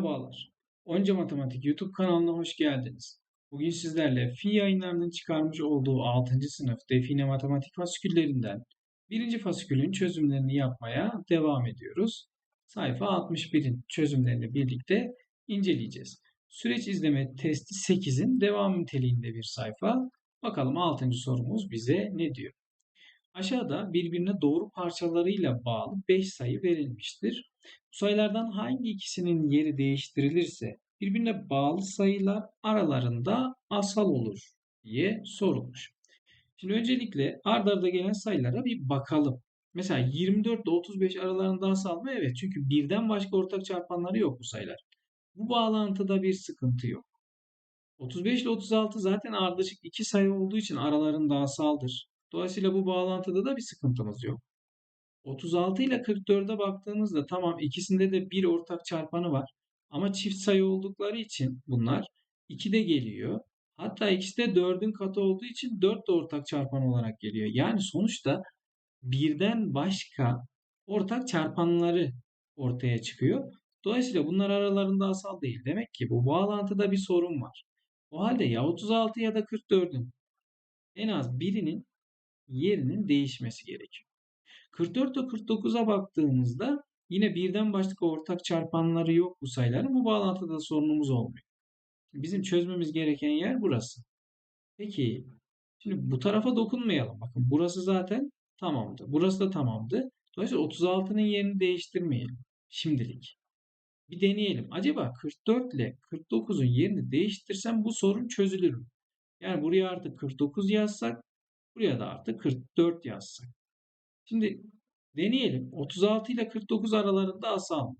Merhabalar. Onca Matematik YouTube kanalına hoş geldiniz. Bugün sizlerle Fi yayınlarının çıkarmış olduğu 6. sınıf define matematik fasiküllerinden birinci fasikülün çözümlerini yapmaya devam ediyoruz. Sayfa 61'in çözümlerini birlikte inceleyeceğiz. Süreç izleme testi 8'in devam niteliğinde bir sayfa. Bakalım 6. sorumuz bize ne diyor? Aşağıda birbirine doğru parçalarıyla bağlı 5 sayı verilmiştir. Bu sayılardan hangi ikisinin yeri değiştirilirse birbirine bağlı sayılar aralarında asal olur diye sorulmuş. Şimdi öncelikle ard arda gelen sayılara bir bakalım. Mesela 24 ile 35 aralarında asal mı? Evet çünkü birden başka ortak çarpanları yok bu sayılar. Bu bağlantıda bir sıkıntı yok. 35 ile 36 zaten ardışık iki sayı olduğu için aralarında asaldır. Dolayısıyla bu bağlantıda da bir sıkıntımız yok. 36 ile 44'e baktığımızda tamam ikisinde de bir ortak çarpanı var. Ama çift sayı oldukları için bunlar 2 de geliyor. Hatta ikisi de 4'ün katı olduğu için 4 de ortak çarpan olarak geliyor. Yani sonuçta birden başka ortak çarpanları ortaya çıkıyor. Dolayısıyla bunlar aralarında asal değil. Demek ki bu bağlantıda bir sorun var. O halde ya 36 ya da 44'ün en az birinin yerinin değişmesi gerekiyor. 44 ile 49'a baktığımızda yine birden başka ortak çarpanları yok bu sayıların. Bu bağlantıda sorunumuz olmuyor. Bizim çözmemiz gereken yer burası. Peki şimdi bu tarafa dokunmayalım. Bakın burası zaten tamamdı. Burası da tamamdı. Dolayısıyla 36'nın yerini değiştirmeyelim. Şimdilik. Bir deneyelim. Acaba 44 ile 49'un yerini değiştirsem bu sorun çözülür mü? Yani buraya artık 49 yazsak Buraya da artı 44 yazsak. Şimdi deneyelim. 36 ile 49 aralarında asal?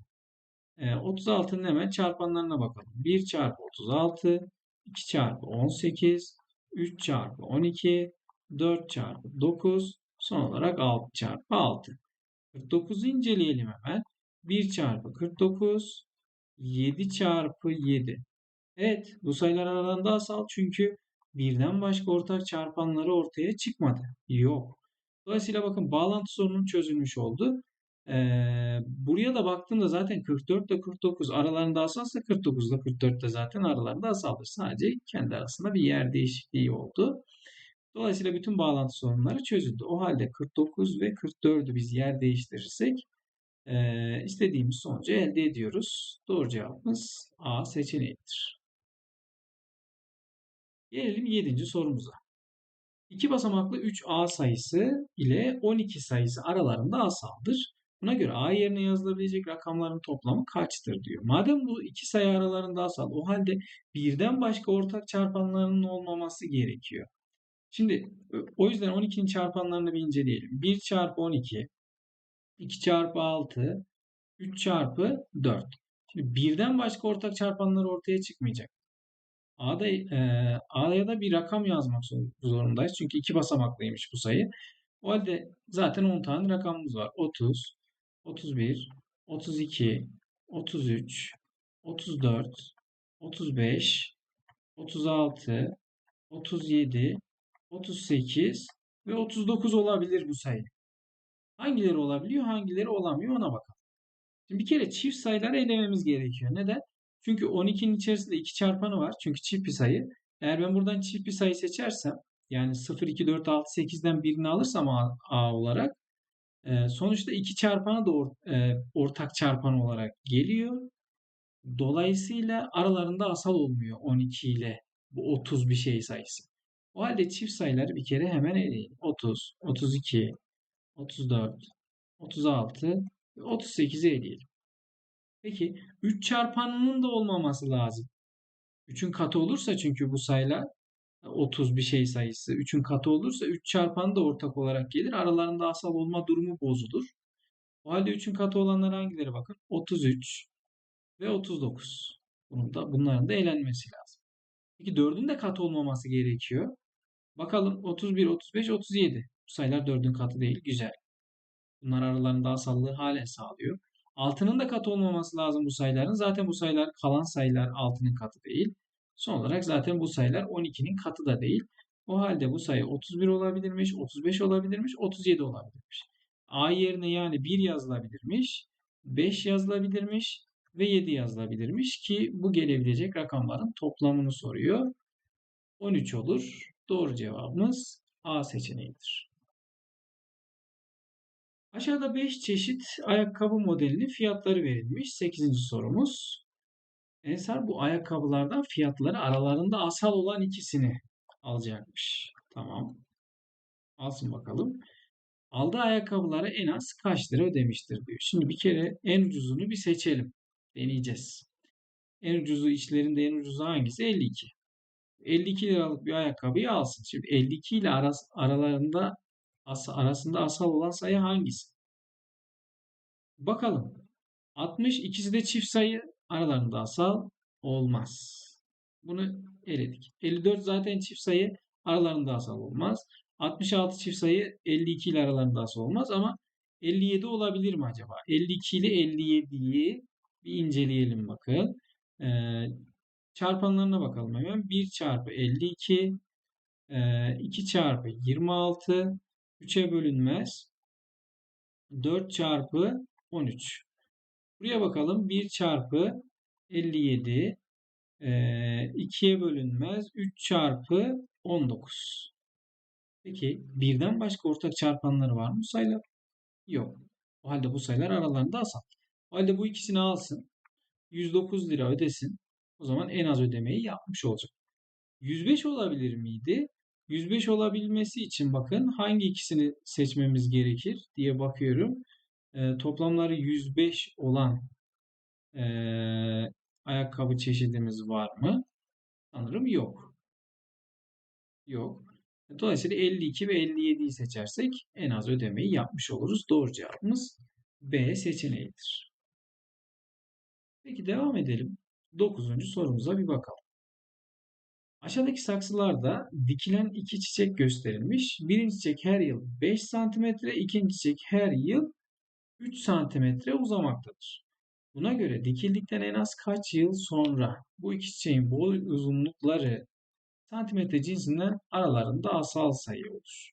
E, 36'nın hemen çarpanlarına bakalım. 1 çarpı 36, 2 çarpı 18, 3 çarpı 12, 4 çarpı 9, son olarak 6 çarpı 6. 49'u inceleyelim hemen. 1 çarpı 49, 7 çarpı 7. Evet bu sayılar aralarında asal çünkü birden başka ortak çarpanları ortaya çıkmadı. Yok. Dolayısıyla bakın bağlantı sorunun çözülmüş oldu. Ee, buraya da baktığımda zaten 44 ile 49 aralarında asalsa 49 ile 44 de zaten aralarında asaldır. Sadece kendi arasında bir yer değişikliği oldu. Dolayısıyla bütün bağlantı sorunları çözüldü. O halde 49 ve 44'ü biz yer değiştirirsek e, istediğimiz sonucu elde ediyoruz. Doğru cevabımız A seçeneğidir. Gelelim 7. sorumuza. İki basamaklı 3A sayısı ile 12 sayısı aralarında asaldır. Buna göre A yerine yazılabilecek rakamların toplamı kaçtır diyor. Madem bu iki sayı aralarında asal o halde birden başka ortak çarpanlarının olmaması gerekiyor. Şimdi o yüzden 12'nin çarpanlarını bir inceleyelim. 1 çarpı 12, 2 çarpı 6, 3 çarpı 4. Şimdi birden başka ortak çarpanlar ortaya çıkmayacak. A'da, e, A'ya da bir rakam yazmak zorundayız. Çünkü iki basamaklıymış bu sayı. O halde zaten 10 tane rakamımız var. 30, 31, 32, 33, 34, 35, 36, 37, 38 ve 39 olabilir bu sayı. Hangileri olabiliyor, hangileri olamıyor ona bakalım. Şimdi bir kere çift sayıları elememiz gerekiyor. Neden? Çünkü 12'nin içerisinde 2 çarpanı var. Çünkü çift bir sayı. Eğer ben buradan çift bir sayı seçersem yani 0, 2, 4, 6, 8'den birini alırsam A, A olarak e, sonuçta 2 çarpanı da or, e, ortak çarpan olarak geliyor. Dolayısıyla aralarında asal olmuyor 12 ile bu 30 bir şey sayısı. O halde çift sayıları bir kere hemen eleyelim. 30, 32, 34, 36 ve 38'i eleyelim. Peki 3 çarpanının da olmaması lazım. 3'ün katı olursa çünkü bu sayılar 30 bir şey sayısı 3'ün katı olursa 3 çarpanı da ortak olarak gelir. Aralarında asal olma durumu bozulur. O halde 3'ün katı olanlar hangileri bakın? 33 ve 39. Bunun da, bunların da elenmesi lazım. Peki 4'ün de katı olmaması gerekiyor. Bakalım 31, 35, 37. Bu sayılar 4'ün katı değil. Güzel. Bunlar aralarında asallığı halen sağlıyor. Altının da katı olmaması lazım bu sayıların. Zaten bu sayılar kalan sayılar altının katı değil. Son olarak zaten bu sayılar 12'nin katı da değil. O halde bu sayı 31 olabilirmiş, 35 olabilirmiş, 37 olabilirmiş. A yerine yani 1 yazılabilirmiş, 5 yazılabilirmiş, ve 7 yazılabilirmiş ki bu gelebilecek rakamların toplamını soruyor. 13 olur. Doğru cevabımız A seçeneğidir. Aşağıda 5 çeşit ayakkabı modelinin fiyatları verilmiş. 8. sorumuz. Ensar bu ayakkabılardan fiyatları aralarında asal olan ikisini alacakmış. Tamam. Alsın bakalım. Aldığı ayakkabılara en az kaç lira ödemiştir diyor. Şimdi bir kere en ucuzunu bir seçelim. Deneyeceğiz. En ucuzu içlerinde en ucuzu hangisi? 52. 52 liralık bir ayakkabıyı alsın. Şimdi 52 ile aras, aralarında as, arasında asal olan sayı hangisi? Bakalım. 60 ikisi de çift sayı aralarında asal olmaz. Bunu eledik. 54 zaten çift sayı aralarında asal olmaz. 66 çift sayı 52 ile aralarında asal olmaz ama 57 olabilir mi acaba? 52 ile 57'yi bir inceleyelim bakın. Ee, çarpanlarına bakalım hemen. 1 çarpı 52 2 çarpı 26 3'e bölünmez. 4 çarpı 13. Buraya bakalım. 1 çarpı 57 2'ye bölünmez. 3 çarpı 19. Peki birden başka ortak çarpanları var mı sayılar? Yok. O halde bu sayılar aralarında asal. O halde bu ikisini alsın. 109 lira ödesin. O zaman en az ödemeyi yapmış olacak. 105 olabilir miydi? 105 olabilmesi için bakın hangi ikisini seçmemiz gerekir diye bakıyorum. E, toplamları 105 olan e, ayakkabı çeşidimiz var mı? Sanırım yok. Yok. Dolayısıyla 52 ve 57'yi seçersek en az ödemeyi yapmış oluruz. Doğru cevabımız B seçeneğidir. Peki devam edelim. 9. sorumuza bir bakalım. Aşağıdaki saksılarda dikilen iki çiçek gösterilmiş. Birinci çiçek her yıl 5 cm, ikinci çiçek her yıl 3 cm uzamaktadır. Buna göre dikildikten en az kaç yıl sonra bu iki çiçeğin boy uzunlukları santimetre cinsinden aralarında asal sayı olur.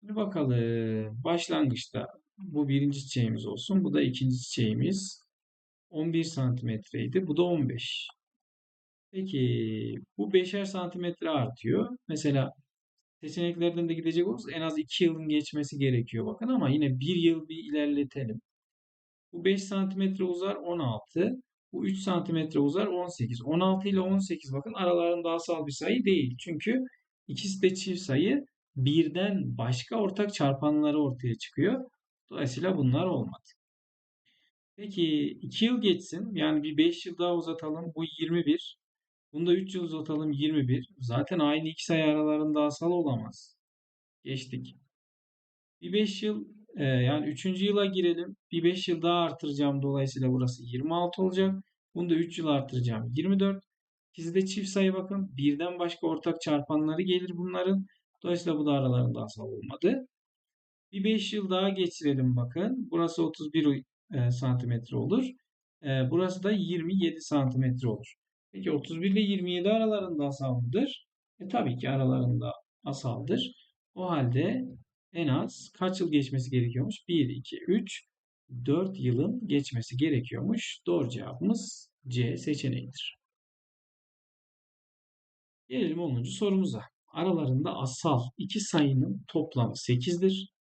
Şimdi bakalım başlangıçta bu birinci çiçeğimiz olsun. Bu da ikinci çiçeğimiz. 11 santimetreydi. Bu da 15. Peki bu 5'er santimetre artıyor. Mesela seçeneklerden de gidecek olursa en az 2 yılın geçmesi gerekiyor bakın ama yine 1 yıl bir ilerletelim. Bu 5 santimetre uzar 16. Bu 3 santimetre uzar 18. 16 ile 18 bakın aralarında asal bir sayı değil. Çünkü ikisi de çift sayı birden başka ortak çarpanları ortaya çıkıyor. Dolayısıyla bunlar olmadı. Peki 2 yıl geçsin. Yani bir 5 yıl daha uzatalım. Bu 21. Bunu da 3 yıl uzatalım 21. Zaten aynı iki sayı aralarında asal olamaz. Geçtik. Bir 5 yıl e, yani 3. yıla girelim. Bir 5 yıl daha artıracağım. Dolayısıyla burası 26 olacak. Bunu da 3 yıl artıracağım. 24. Sizde çift sayı bakın. Birden başka ortak çarpanları gelir bunların. Dolayısıyla bu da aralarında asal olmadı. Bir 5 yıl daha geçirelim bakın. Burası 31 e, santimetre olur. E, burası da 27 santimetre olur. Peki 31 ile 27 aralarında asal mıdır? E tabii ki aralarında asaldır. O halde en az kaç yıl geçmesi gerekiyormuş? 1, 2, 3, 4 yılın geçmesi gerekiyormuş. Doğru cevabımız C seçeneğidir. Gelelim 10. sorumuza. Aralarında asal iki sayının toplamı 8'dir.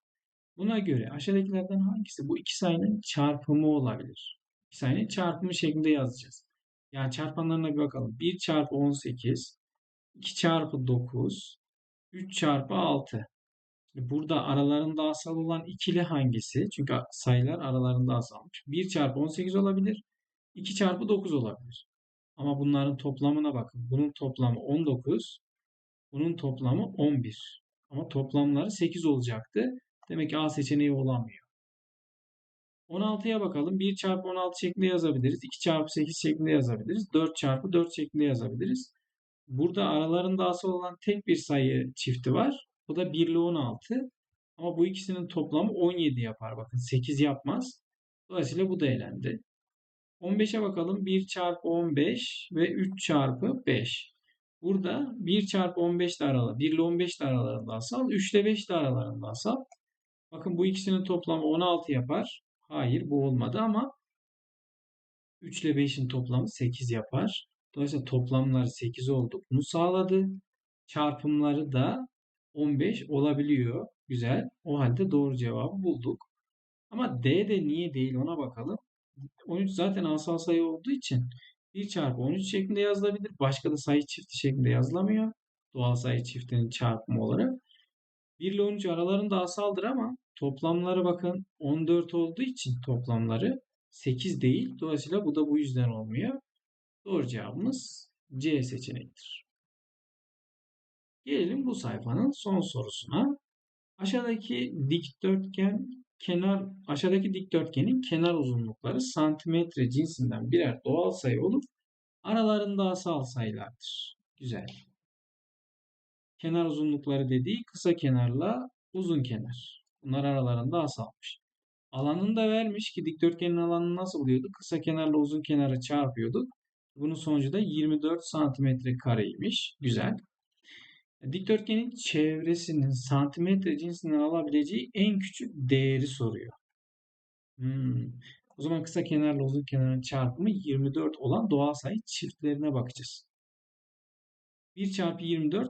Buna göre aşağıdakilerden hangisi bu iki sayının çarpımı olabilir? İki sayının çarpımı şeklinde yazacağız. Yani çarpanlarına bir bakalım. 1 çarpı 18, 2 çarpı 9, 3 çarpı 6. Şimdi burada aralarında asal olan ikili hangisi? Çünkü sayılar aralarında asalmış. 1 çarpı 18 olabilir. 2 çarpı 9 olabilir. Ama bunların toplamına bakın. Bunun toplamı 19. Bunun toplamı 11. Ama toplamları 8 olacaktı. Demek ki A seçeneği olamıyor. 16'ya bakalım. 1 çarpı 16 şeklinde yazabiliriz. 2 çarpı 8 şeklinde yazabiliriz. 4 çarpı 4 şeklinde yazabiliriz. Burada aralarında asal olan tek bir sayı çifti var. Bu da 1 ile 16. Ama bu ikisinin toplamı 17 yapar. Bakın 8 yapmaz. Dolayısıyla bu da elendi. 15'e bakalım. 1 çarpı 15 ve 3 çarpı 5. Burada 1 çarpı 15 de aralarında. 1 ile 15 de aralarında asal. 3 ile 5 de aralarında asal. Bakın bu ikisinin toplamı 16 yapar. Hayır bu olmadı ama 3 ile 5'in toplamı 8 yapar. Dolayısıyla toplamları 8 oldu. Bunu sağladı. Çarpımları da 15 olabiliyor. Güzel. O halde doğru cevabı bulduk. Ama D de niye değil ona bakalım. 13 zaten asal sayı olduğu için 1 çarpı 13 şeklinde yazılabilir. Başka da sayı çifti şeklinde yazılamıyor. Doğal sayı çiftinin çarpımı olarak. 1 ile 13 aralarında asaldır ama toplamları bakın 14 olduğu için toplamları 8 değil. Dolayısıyla bu da bu yüzden olmuyor. Doğru cevabımız C seçeneğidir. Gelelim bu sayfanın son sorusuna. Aşağıdaki dikdörtgen kenar aşağıdaki dikdörtgenin kenar uzunlukları santimetre cinsinden birer doğal sayı olup aralarında asal sayılardır. Güzel. Kenar uzunlukları dediği kısa kenarla uzun kenar. Bunlar aralarında asalmış. Alanını da vermiş ki dikdörtgenin alanını nasıl buluyorduk? Kısa kenarla uzun kenarı çarpıyorduk. Bunun sonucu da 24 santimetre kareymiş. Güzel. Dikdörtgenin çevresinin santimetre cinsinden alabileceği en küçük değeri soruyor. Hmm. O zaman kısa kenarla uzun kenarın çarpımı 24 olan doğal sayı çiftlerine bakacağız. 1 çarpı 24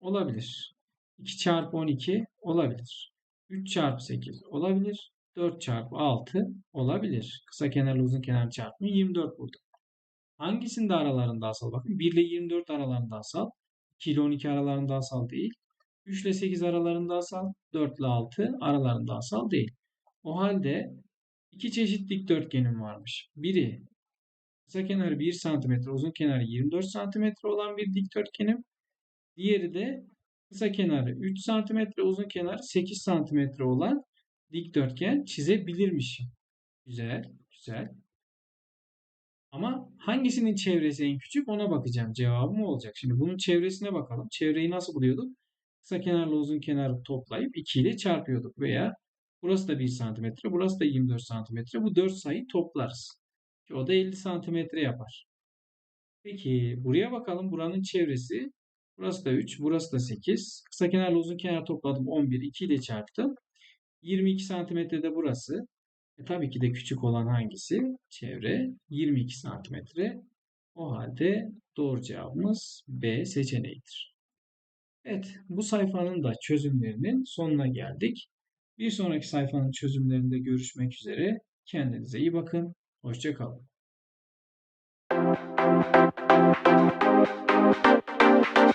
olabilir. 2 çarpı 12 olabilir. 3 çarpı 8 olabilir. 4 çarpı 6 olabilir. Kısa kenarla uzun kenar çarpımı 24 burada. Hangisinde aralarında asal? Bakın 1 ile 24 aralarında asal. 2 ile 12 aralarında asal değil. 3 ile 8 aralarında asal. 4 ile 6 aralarında asal değil. O halde iki çeşit dikdörtgenim varmış. Biri kısa kenarı 1 cm, uzun kenarı 24 cm olan bir dikdörtgenim. Diğeri de kısa kenarı 3 cm, uzun kenarı 8 cm olan dikdörtgen çizebilirmişim. Güzel, güzel. Ama hangisinin çevresi en küçük ona bakacağım. Cevabım olacak. Şimdi bunun çevresine bakalım. Çevreyi nasıl buluyorduk? Kısa kenarla uzun kenarı toplayıp 2 ile çarpıyorduk. Veya burası da 1 santimetre, burası da 24 santimetre. Bu 4 sayı toplarız. O da 50 santimetre yapar. Peki buraya bakalım. Buranın çevresi. Burası da 3, burası da 8. Kısa kenarla uzun kenar topladım 11, 2 ile çarptım. 22 santimetre de burası. E, tabii ki de küçük olan hangisi? Çevre 22 santimetre. O halde doğru cevabımız B seçeneğidir. Evet, bu sayfanın da çözümlerinin sonuna geldik. Bir sonraki sayfanın çözümlerinde görüşmek üzere. Kendinize iyi bakın. Hoşçakalın. Thank